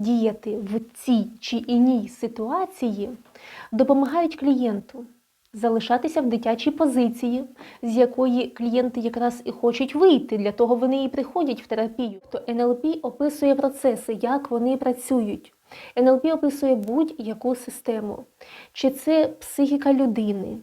діяти в цій чи іній ситуації допомагають клієнту залишатися в дитячій позиції, з якої клієнти якраз і хочуть вийти, для того вони і приходять в терапію. То НЛП описує процеси, як вони працюють. НЛП описує будь-яку систему, чи це психіка людини,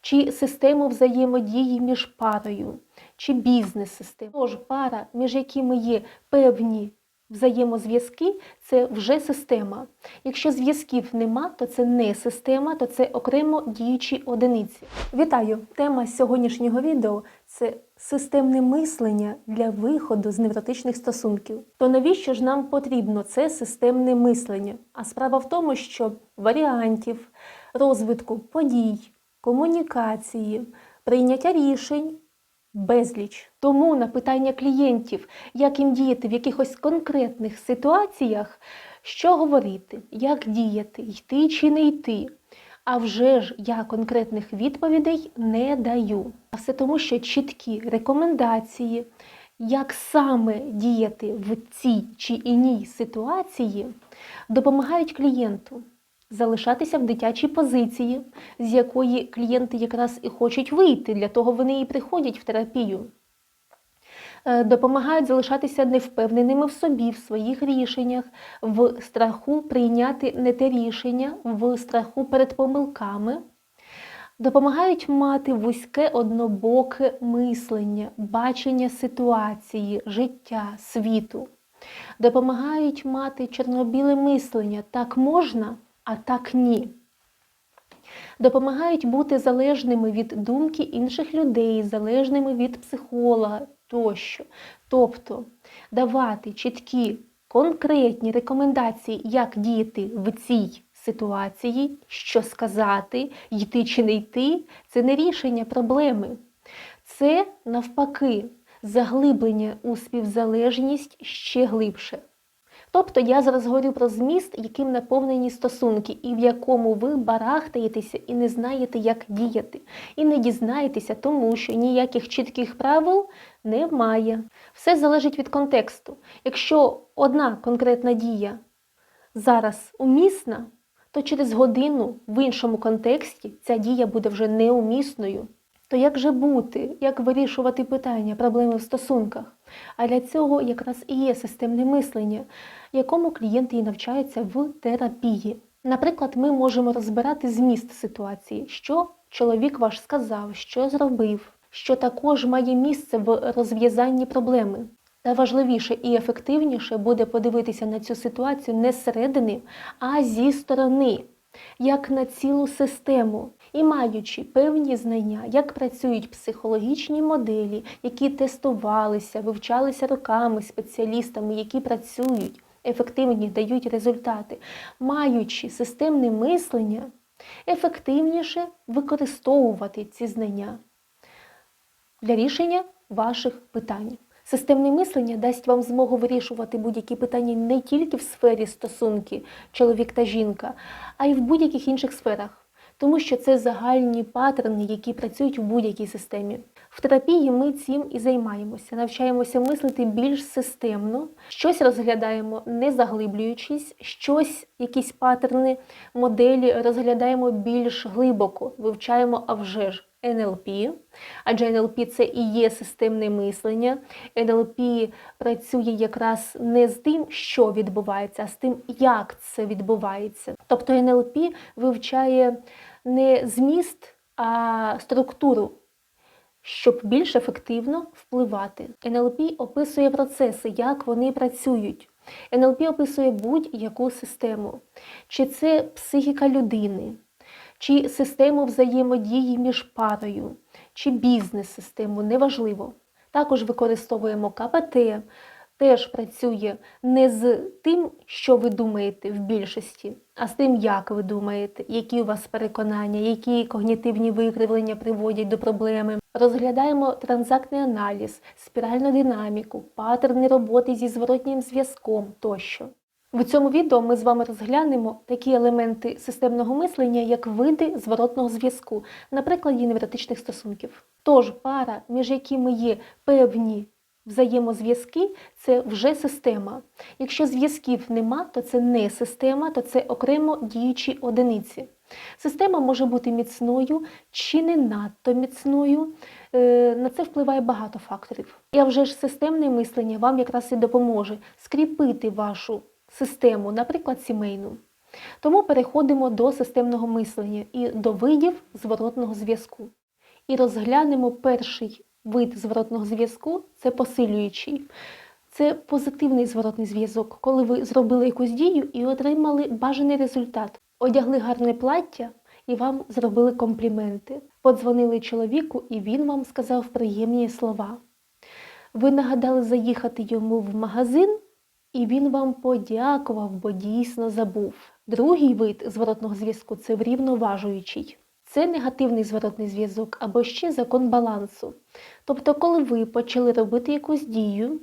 чи систему взаємодії між парою, чи бізнес-система. Тож пара, між якими є певні взаємозв'язки, це вже система. Якщо зв'язків нема, то це не система, то це окремо діючі одиниці. Вітаю! Тема сьогоднішнього відео це системне мислення для виходу з невротичних стосунків. То навіщо ж нам потрібно це системне мислення? А справа в тому, що варіантів розвитку подій, комунікації, прийняття рішень безліч. Тому на питання клієнтів, як їм діяти в якихось конкретних ситуаціях, що говорити, як діяти, йти чи не йти. А вже ж я конкретних відповідей не даю. А все тому, що чіткі рекомендації, як саме діяти в цій чи іній ситуації, допомагають клієнту залишатися в дитячій позиції, з якої клієнти якраз і хочуть вийти, для того вони і приходять в терапію. Е, Допомагають залишатися невпевненими в собі, в своїх рішеннях, в страху прийняти не те рішення, в страху перед помилками. Допомагають мати вузьке однобоке мислення, бачення ситуації, життя, світу. Допомагають мати чорно-біле мислення. Так можна, а так ні. Допомагають бути залежними від думки інших людей, залежними від психолога тощо. Тобто давати чіткі, конкретні рекомендації, як діяти в цій ситуації, що сказати, йти чи не йти, це не рішення проблеми. Це навпаки заглиблення у співзалежність ще глибше. Тобто я зараз говорю про зміст, яким наповнені стосунки, і в якому ви барахтаєтеся і не знаєте, як діяти. І не дізнаєтеся, тому що ніяких чітких правил немає. Все залежить від контексту. Якщо одна конкретна дія зараз умісна, то через годину в іншому контексті ця дія буде вже неумісною. То як же бути, як вирішувати питання, проблеми в стосунках? А для цього якраз і є системне мислення, якому клієнти і навчаються в терапії. Наприклад, ми можемо розбирати зміст ситуації, що чоловік ваш сказав, що зробив, що також має місце в розв'язанні проблеми. Та важливіше і ефективніше буде подивитися на цю ситуацію не зсередини, а зі сторони, як на цілу систему. І маючи певні знання, як працюють психологічні моделі, які тестувалися, вивчалися роками спеціалістами, які працюють, ефективні дають результати, маючи системне мислення, ефективніше використовувати ці знання для рішення ваших питань. Системне мислення дасть вам змогу вирішувати будь-які питання не тільки в сфері стосунки чоловік та жінка, а й в будь-яких інших сферах тому що це загальні паттерни, які працюють в будь-якій системі. В терапії ми цим і займаємося, навчаємося мислити більш системно, щось розглядаємо, не заглиблюючись, щось, якісь паттерни, моделі розглядаємо більш глибоко, вивчаємо а вже ж. НЛП, адже НЛП це і є системне мислення. НЛП працює якраз не з тим, що відбувається, а з тим, як це відбувається. Тобто НЛП вивчає не зміст, а структуру, щоб більш ефективно впливати. НЛП описує процеси, як вони працюють. НЛП описує будь-яку систему, чи це психіка людини чи систему взаємодії між парою, чи бізнес-систему, неважливо. Також використовуємо КПТ, теж працює не з тим, що ви думаєте в більшості, а з тим, як ви думаєте, які у вас переконання, які когнітивні викривлення приводять до проблеми. Розглядаємо транзактний аналіз, спіральну динаміку, паттерни роботи зі зворотнім зв'язком тощо. В цьому відео ми з вами розглянемо такі елементи системного мислення, як види зворотного зв'язку, на прикладі невротичних стосунків. Тож пара, між якими є певні Взаємозв'язки це вже система. Якщо зв'язків нема, то це не система, то це окремо діючі одиниці. Система може бути міцною чи не надто міцною. Е, На це впливає багато факторів. І вже ж системне мислення вам якраз і допоможе скріпити вашу систему, наприклад, сімейну. Тому переходимо до системного мислення і до видів зворотного зв'язку. І розглянемо перший вид зворотного зв'язку це посилюючий. Це позитивний зворотний зв'язок, коли ви зробили якусь дію і отримали бажаний результат. Одягли гарне плаття і вам зробили компліменти. Подзвонили чоловіку, і він вам сказав приємні слова. Ви нагадали заїхати йому в магазин, і він вам подякував, бо дійсно забув. Другий вид зворотного зв'язку це врівноважуючий. Це негативний зворотний зв'язок або ще закон балансу. Тобто, коли ви почали робити якусь дію,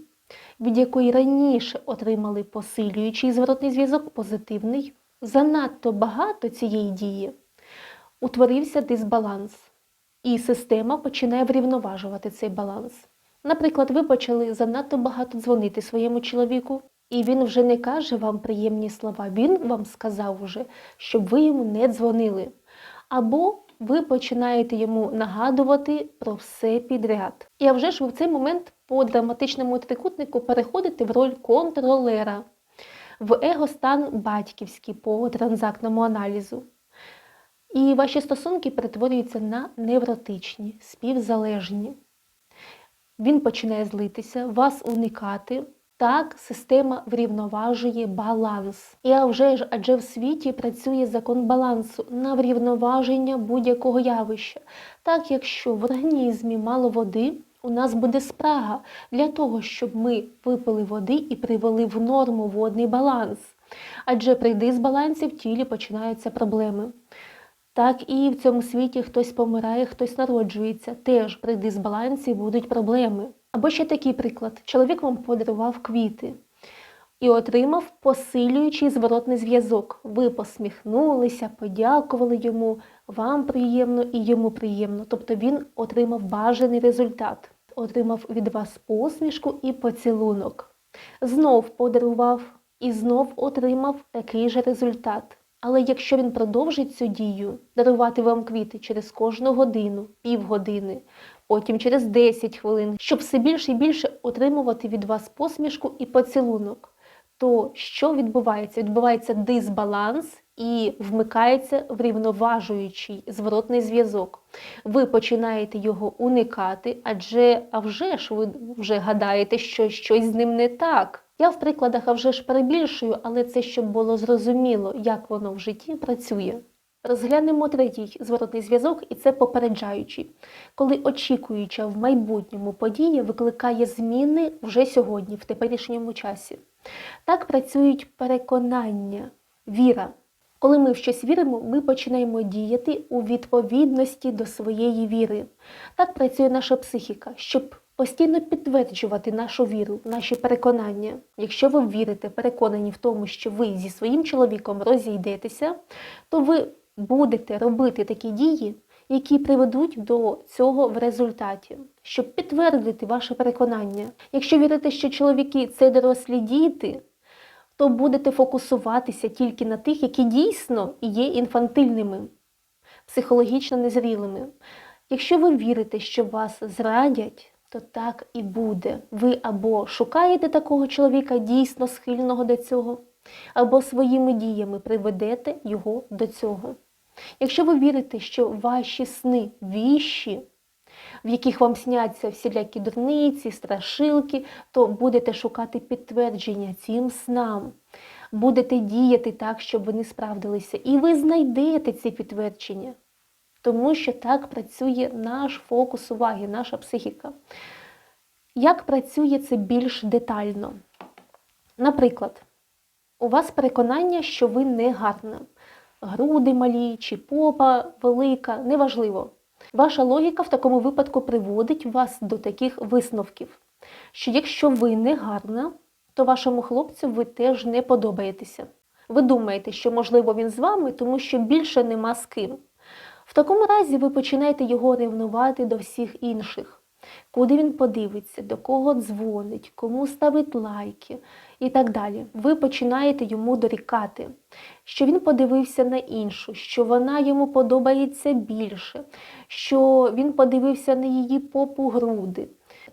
від якої раніше отримали посилюючий зворотний зв'язок, позитивний, занадто багато цієї дії, утворився дисбаланс, і система починає врівноважувати цей баланс. Наприклад, ви почали занадто багато дзвонити своєму чоловіку, і він вже не каже вам приємні слова, він вам сказав уже, щоб ви йому не дзвонили. Або ви починаєте йому нагадувати про все підряд. І а вже ж в цей момент по драматичному трикутнику переходите в роль контролера, в его-стан батьківський по транзактному аналізу. І ваші стосунки перетворюються на невротичні, співзалежні. Він починає злитися, вас уникати. Так, система врівноважує баланс. І вже ж, адже в світі працює закон балансу на врівноваження будь-якого явища. Так, якщо в організмі мало води, у нас буде спрага для того, щоб ми випили води і привели в норму водний баланс. Адже при дисбалансі в тілі починаються проблеми. Так і в цьому світі хтось помирає, хтось народжується. Теж при дисбалансі будуть проблеми. Або ще такий приклад: чоловік вам подарував квіти і отримав посилюючий зворотний зв'язок. Ви посміхнулися, подякували йому, вам приємно і йому приємно. Тобто він отримав бажаний результат, отримав від вас посмішку і поцілунок. Знов подарував і знов отримав такий же результат. Але якщо він продовжить цю дію, дарувати вам квіти через кожну годину, півгодини, потім через 10 хвилин, щоб все більше і більше отримувати від вас посмішку і поцілунок, то що відбувається? Відбувається дисбаланс і вмикається врівноважуючий зворотний зв'язок. Ви починаєте його уникати, адже а вже ж ви вже гадаєте, що щось з ним не так. Я в прикладах а вже ж перебільшую, але це щоб було зрозуміло, як воно в житті працює. Розглянемо третій зворотний зв'язок, і це попереджаючий, коли очікуюча в майбутньому подія викликає зміни вже сьогодні, в теперішньому часі. Так працюють переконання, віра. Коли ми в щось віримо, ми починаємо діяти у відповідності до своєї віри. Так працює наша психіка, щоб постійно підтверджувати нашу віру, наші переконання. Якщо ви вірите, переконані в тому, що ви зі своїм чоловіком розійдетеся, то ви будете робити такі дії, які приведуть до цього в результаті, щоб підтвердити ваше переконання. Якщо вірите, що чоловіки це дорослі діти, то будете фокусуватися тільки на тих, які дійсно є інфантильними, психологічно незрілими. Якщо ви вірите, що вас зрадять, то так і буде. Ви або шукаєте такого чоловіка дійсно схильного до цього, або своїми діями приведете його до цього. Якщо ви вірите, що ваші сни віщі, в яких вам сняться всілякі дурниці, страшилки, то будете шукати підтвердження цим снам, будете діяти так, щоб вони справдилися. І ви знайдете ці підтвердження, тому що так працює наш фокус уваги, наша психіка. Як працює це більш детально? Наприклад, у вас переконання, що ви не гарна. Груди малі чи попа велика, неважливо. Ваша логіка в такому випадку приводить вас до таких висновків, що якщо ви не гарна, то вашому хлопцю ви теж не подобаєтеся. Ви думаєте, що, можливо, він з вами, тому що більше нема з ким. В такому разі ви починаєте його ревнувати до всіх інших. куди він подивиться, до кого дзвонить, кому ставить лайки і так далі. Ви починаєте йому дорікати, що він подивився на іншу, що вона йому подобається більше, що він подивився на її попу груди.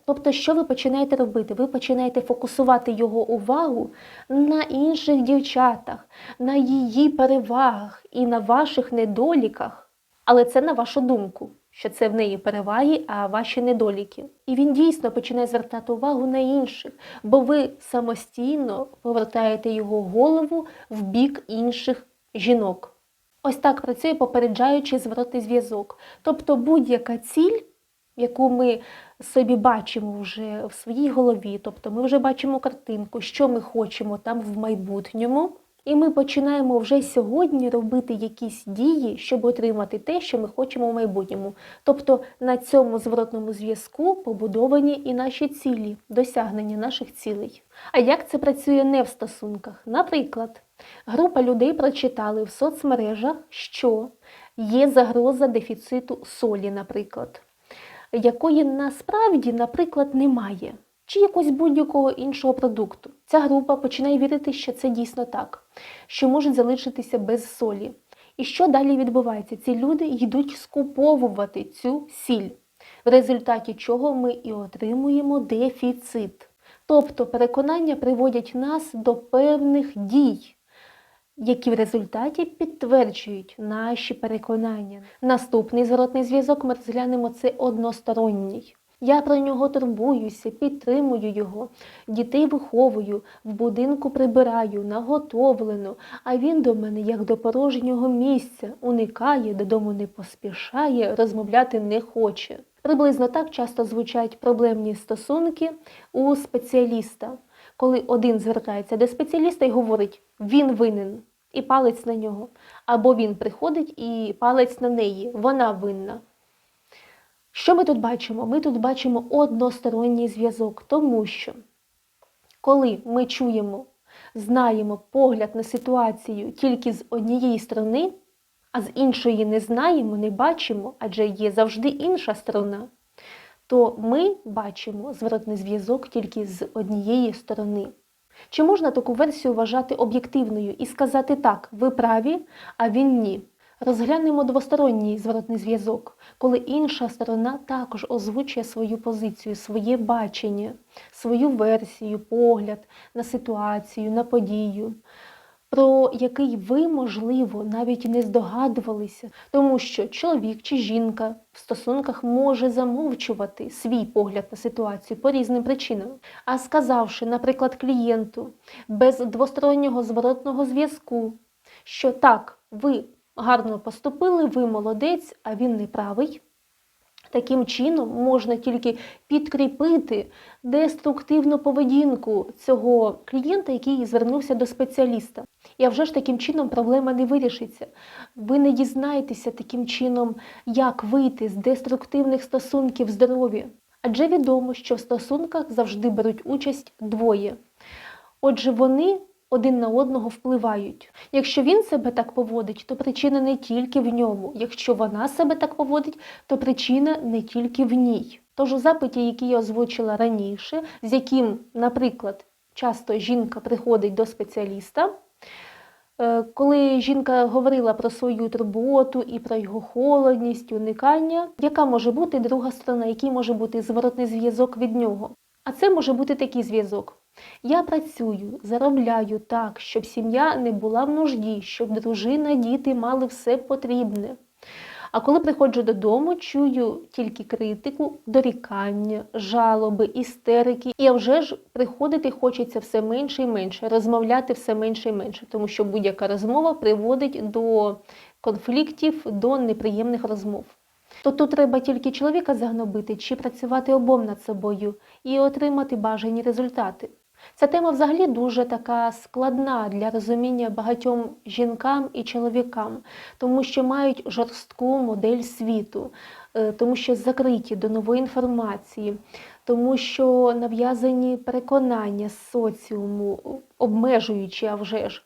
Тобто, що ви починаєте робити? Ви починаєте фокусувати його увагу на інших дівчатах, на її перевагах і на ваших недоліках. Але це на вашу думку, що це в неї переваги, а ваші недоліки. І він дійсно починає звертати увагу на інших, бо ви самостійно повертаєте його голову в бік інших жінок. Ось так працює попереджаючий зворотний зв'язок. Тобто будь-яка ціль, яку ми собі бачимо вже в своїй голові, тобто ми вже бачимо картинку, що ми хочемо там в майбутньому. І ми починаємо вже сьогодні робити якісь дії, щоб отримати те, що ми хочемо в майбутньому. Тобто на цьому зворотному зв'язку побудовані і наші цілі, досягнення наших цілей. А як це працює не в стосунках? Наприклад, група людей прочитали в соцмережах, що є загроза дефіциту солі, наприклад, якої насправді, наприклад, немає чи якогось будь-якого іншого продукту. Ця група починає вірити, що це дійсно так, що можуть залишитися без солі. І що далі відбувається? Ці люди йдуть скуповувати цю сіль, в результаті чого ми і отримуємо дефіцит. Тобто переконання приводять нас до певних дій, які в результаті підтверджують наші переконання. Наступний зворотний зв'язок ми розглянемо це односторонній. Я про нього турбуюся, підтримую його, дітей виховую, в будинку прибираю, наготовлено, а він до мене, як до порожнього місця, уникає, додому не поспішає, розмовляти не хоче. Приблизно так часто звучать проблемні стосунки у спеціаліста, коли один звертається до спеціаліста і говорить, він винен, і палець на нього, або він приходить і палець на неї, вона винна. Що ми тут бачимо? Ми тут бачимо односторонній зв'язок, тому що коли ми чуємо, знаємо погляд на ситуацію тільки з однієї сторони, а з іншої не знаємо, не бачимо, адже є завжди інша сторона, то ми бачимо зворотний зв'язок тільки з однієї сторони. Чи можна таку версію вважати об'єктивною і сказати так, ви праві, а він ні? Розглянемо двосторонній зворотний зв'язок, коли інша сторона також озвучує свою позицію, своє бачення, свою версію, погляд на ситуацію, на подію, про який ви, можливо, навіть не здогадувалися, тому що чоловік чи жінка в стосунках може замовчувати свій погляд на ситуацію по різним причинам. А сказавши, наприклад, клієнту без двостороннього зворотного зв'язку, що так, ви гарно поступили, ви молодець, а він не правий. Таким чином можна тільки підкріпити деструктивну поведінку цього клієнта, який звернувся до спеціаліста. І вже ж таким чином проблема не вирішиться. Ви не дізнаєтеся таким чином, як вийти з деструктивних стосунків здоров'я. Адже відомо, що в стосунках завжди беруть участь двоє. Отже, вони один на одного впливають. Якщо він себе так поводить, то причина не тільки в ньому. Якщо вона себе так поводить, то причина не тільки в ній. Тож у запиті, який я озвучила раніше, з яким, наприклад, часто жінка приходить до спеціаліста. е, Коли жінка говорила про свою турботу і про його холодність, уникання, яка може бути друга сторона, який може бути зворотний зв'язок від нього? А це може бути такий зв'язок. Я працюю, заробляю так, щоб сім'я не була в нужді, щоб дружина, діти мали все потрібне. А коли приходжу додому, чую тільки критику, дорікання, жалоби, істерики. І вже ж приходити хочеться все менше і менше, розмовляти все менше і менше, тому що будь-яка розмова приводить до конфліктів, до неприємних розмов. То тут треба тільки чоловіка загнобити чи працювати обом над собою і отримати бажані результати. Ця тема взагалі дуже така складна для розуміння багатьом жінкам і чоловікам, тому що мають жорстку модель світу, е, тому що закриті до нової інформації, тому що нав'язані переконання соціуму, обмежуючі, а вже ж.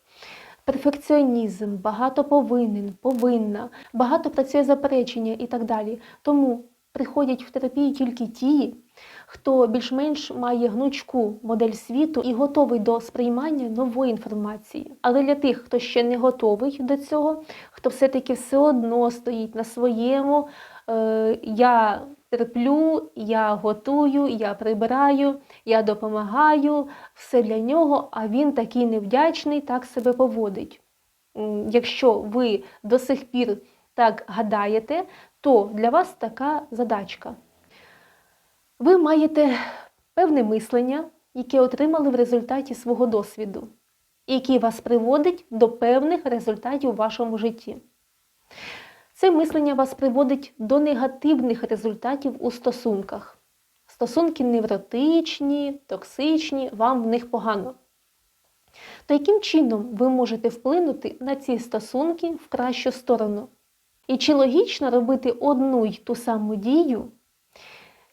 Перфекціонізм, багато повинен, повинна, багато працює заперечення і так далі. Тому приходять в терапію тільки ті, хто більш-менш має гнучку модель світу і готовий до сприймання нової інформації. Але для тих, хто ще не готовий до цього, хто все-таки все одно стоїть на своєму, е, я терплю, я готую, я прибираю, я допомагаю, все для нього, а він такий невдячний, так себе поводить. Якщо ви до сих пір так гадаєте, то для вас така задачка. Ви маєте певне мислення, яке отримали в результаті свого досвіду, і яке вас приводить до певних результатів у вашому житті. Це мислення вас приводить до негативних результатів у стосунках. Стосунки невротичні, токсичні, вам в них погано. То яким чином ви можете вплинути на ці стосунки в кращу сторону? І чи логічно робити одну й ту саму дію,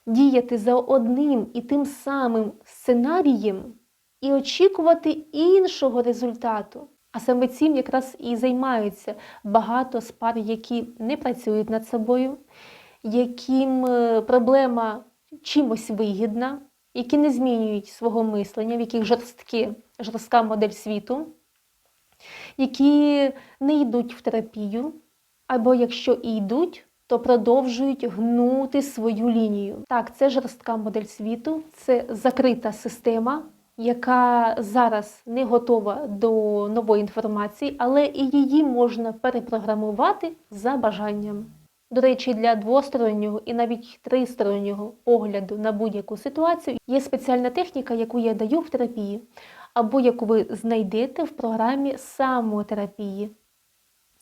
діяти за одним і тим самим сценарієм і очікувати іншого результату? А саме цим якраз і займаються багато з пар, які не працюють над собою, яким е, проблема чимось вигідна, які не змінюють свого мислення, в яких жорсткі, жорстка модель світу, які не йдуть в терапію, або якщо і йдуть, то продовжують гнути свою лінію. Так, це жорстка модель світу, це закрита система, яка зараз не готова до нової інформації, але і її можна перепрограмувати за бажанням. До речі, для двостороннього і навіть тристороннього погляду на будь-яку ситуацію є спеціальна техніка, яку я даю в терапії, або яку ви знайдете в програмі самотерапії.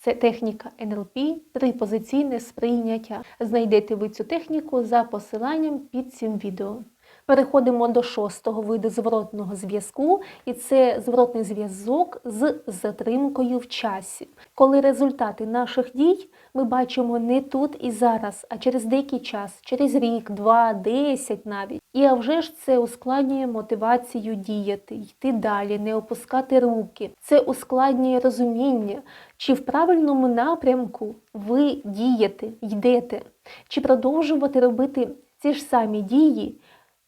Це техніка НЛП, трипозиційне сприйняття. Знайдете ви цю техніку за посиланням під цим відео. Переходимо до шостого виду зворотного зв'язку, і це зворотний зв'язок з затримкою в часі. Коли результати наших дій ми бачимо не тут і зараз, а через деякий час, через рік, два, десять навіть. І а вже ж це ускладнює мотивацію діяти, йти далі, не опускати руки. Це ускладнює розуміння, чи в правильному напрямку ви дієте, йдете, чи продовжувати робити ці ж самі дії.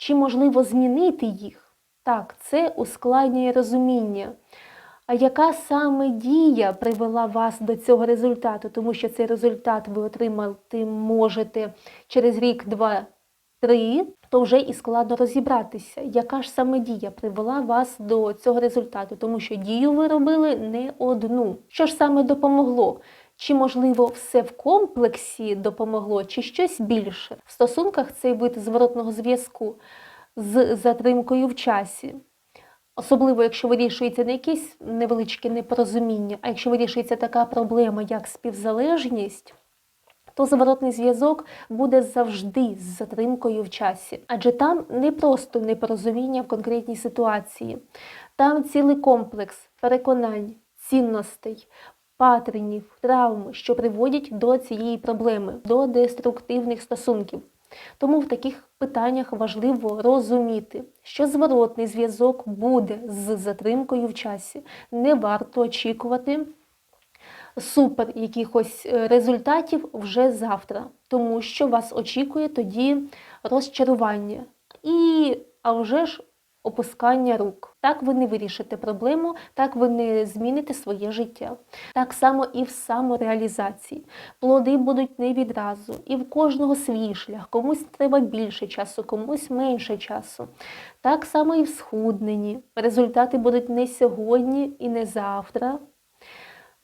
Чи можливо змінити їх? Так, це ускладнює розуміння. А яка саме дія привела вас до цього результату? Тому що цей результат ви отримати можете через рік, два, три, то вже і складно розібратися, яка ж саме дія привела вас до цього результату, тому що дію ви робили не одну. Що ж саме допомогло? Чи, можливо, все в комплексі допомогло, чи щось більше? В стосунках цей вид зворотного зв'язку з затримкою в часі. Особливо, якщо вирішується не якесь невеличке непорозуміння, а якщо вирішується така проблема, як співзалежність, то зворотний зв'язок буде завжди з затримкою в часі. Адже там не просто непорозуміння в конкретній ситуації, там цілий комплекс переконань, цінностей, патернів, травм, що приводять до цієї проблеми, до деструктивних стосунків. Тому в таких питаннях важливо розуміти, що зворотний зв'язок буде з затримкою в часі. Не варто очікувати супер якихось е, результатів вже завтра, тому що вас очікує тоді розчарування і, а вже ж, опускання рук. Так ви не вирішите проблему, так ви не зміните своє життя. Так само і в самореалізації. Плоди будуть не відразу, і в кожного свій шлях. Комусь треба більше часу, комусь менше часу. Так само і в схудненні. Результати будуть не сьогодні і не завтра.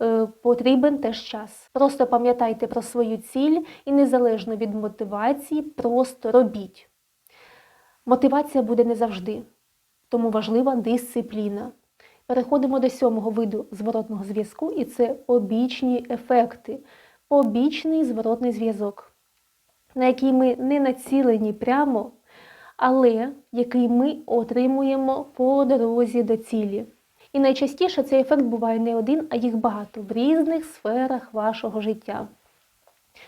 Е, Потрібен теж час. Просто пам'ятайте про свою ціль і незалежно від мотивації, просто робіть. Мотивація буде не завжди тому важлива дисципліна. Переходимо до сьомого виду зворотного зв'язку, і це побічні ефекти, побічний зворотний зв'язок, на який ми не націлені прямо, але який ми отримуємо по дорозі до цілі. І найчастіше цей ефект буває не один, а їх багато в різних сферах вашого життя.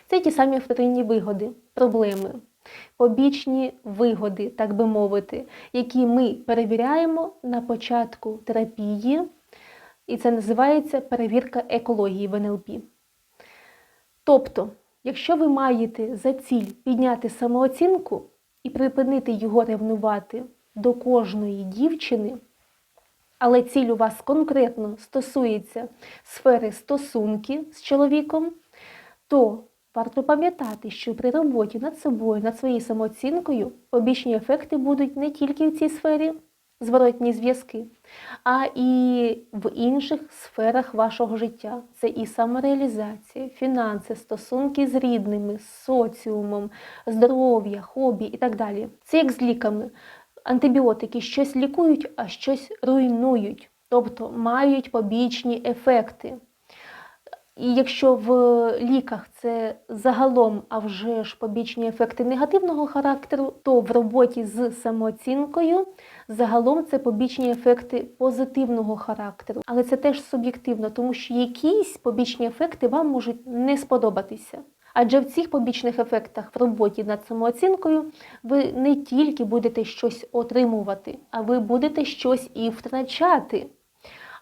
Це ті самі вторинні вигоди, проблеми побічні вигоди, так би мовити, які ми перевіряємо на початку терапії, і це називається перевірка екології в НЛП. Тобто, Якщо ви маєте за ціль підняти самооцінку і припинити його ревнувати до кожної дівчини, але ціль у вас конкретно стосується сфери стосунки з чоловіком, то варто пам'ятати, що при роботі над собою, над своєю самооцінкою побічні ефекти будуть не тільки в цій сфері зворотні зв'язки, а і в інших сферах вашого життя. Це і самореалізація, фінанси, стосунки з рідними, з соціумом, здоров'я, хобі і так далі. Це як з ліками. Антибіотики щось лікують, а щось руйнують, тобто мають побічні ефекти. І якщо в ліках це загалом, а вже ж побічні ефекти негативного характеру, то в роботі з самооцінкою загалом це побічні ефекти позитивного характеру. Але це теж суб'єктивно, тому що якісь побічні ефекти вам можуть не сподобатися. Адже в цих побічних ефектах в роботі над самооцінкою ви не тільки будете щось отримувати, а ви будете щось і втрачати.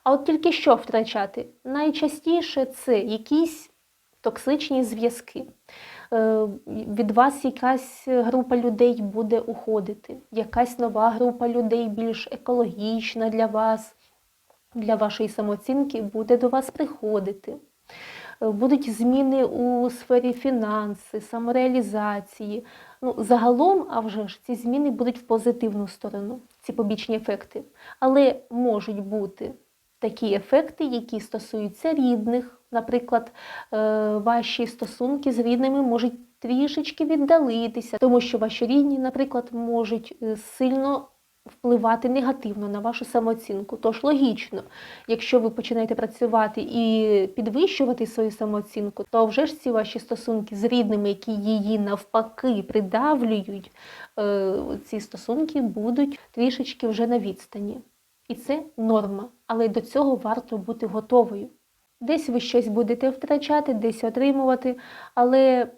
А от тільки що втрачати? Найчастіше це якісь токсичні зв'язки. Е, Від вас якась група людей буде уходити, якась нова група людей, більш екологічна для вас, для вашої самооцінки, буде до вас приходити. Е, Будуть зміни у сфері фінанси, самореалізації. Ну, загалом, а вже ж, ці зміни будуть в позитивну сторону, ці побічні ефекти. Але можуть бути такі ефекти, які стосуються рідних. Наприклад, е, ваші стосунки з рідними можуть трішечки віддалитися, тому що ваші рідні, наприклад, можуть е, сильно впливати негативно на вашу самооцінку. Тож логічно, якщо ви починаєте працювати і підвищувати свою самооцінку, то вже ж ці ваші стосунки з рідними, які її навпаки придавлюють, е, ці стосунки будуть трішечки вже на відстані. І це норма, але до цього варто бути готовою. Десь ви щось будете втрачати, десь отримувати, але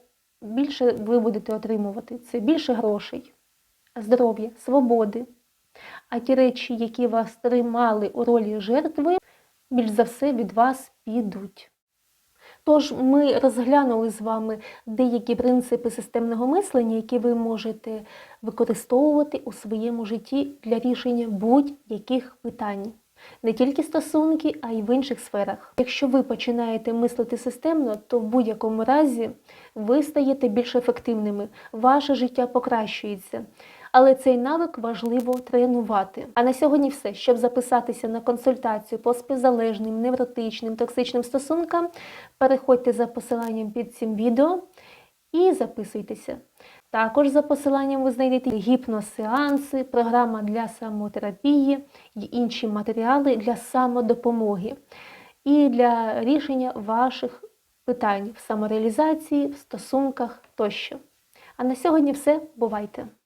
більше ви будете отримувати це більше грошей, здоров'я, свободи. А ті речі, які вас тримали у ролі жертви, більш за все від вас підуть. Тож ми розглянули з вами деякі принципи системного мислення, які ви можете використовувати у своєму житті для рішення будь-яких питань. Не тільки стосунки, а й в інших сферах. Якщо ви починаєте мислити системно, то в будь-якому разі ви стаєте більш ефективними, ваше життя покращується. Але цей навик важливо тренувати. А на сьогодні все. Щоб записатися на консультацію по співзалежним, невротичним, токсичним стосункам, переходьте за посиланням під цим відео і записуйтеся. Також за посиланням ви знайдете гіпносеанси, програма для самотерапії і інші матеріали для самодопомоги і для рішення ваших питань в самореалізації, в стосунках тощо. А на сьогодні все. Бувайте!